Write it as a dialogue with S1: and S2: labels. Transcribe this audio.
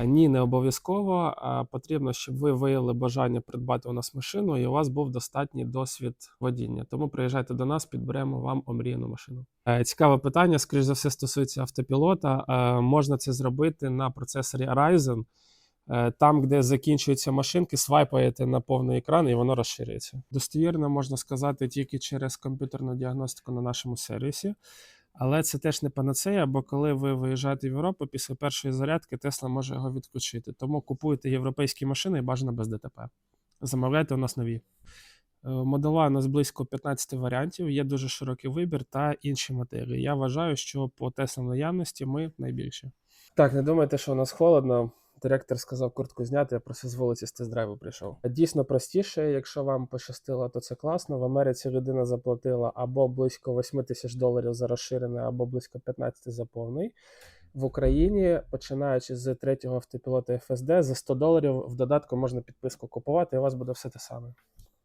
S1: Ні, не обов'язково. Потрібно, щоб ви виявили бажання придбати у нас машину, і у вас був достатній досвід водіння. Тому приїжджайте до нас, підберемо вам омріяну машину. Е, Цікаве питання, скоріш за все, стосується автопілота. Е, Можна це зробити на процесорі Ryzen. Е, Там, де закінчуються машинки, свайпаєте на повний екран і воно розширюється. Достовірно можна сказати тільки через комп'ютерну діагностику на нашому сервісі. Але це теж не панацея, бо коли ви виїжджаєте в Європу, після першої зарядки Тесла може його відключити. Тому купуйте європейські машини і бажано без ДТП. Замовляйте у нас нові. Е, Модела у нас близько 15 варіантів, є дуже широкий вибір та інші матерії. Я вважаю, що по Теслам наявності ми найбільші. Так, не думайте, що у нас холодно. Директор сказав куртку зняти, я просто з вулиці з тест-драйву прийшов. Дійсно простіше, якщо вам пощастило, то це класно. В Америці людина заплатила або близько 8 тисяч доларів за розширене, або близько 15 за повний. В Україні, починаючи з третього автопілота ФСД, за 100 доларів в додатку можна підписку купувати, і у вас буде все те саме.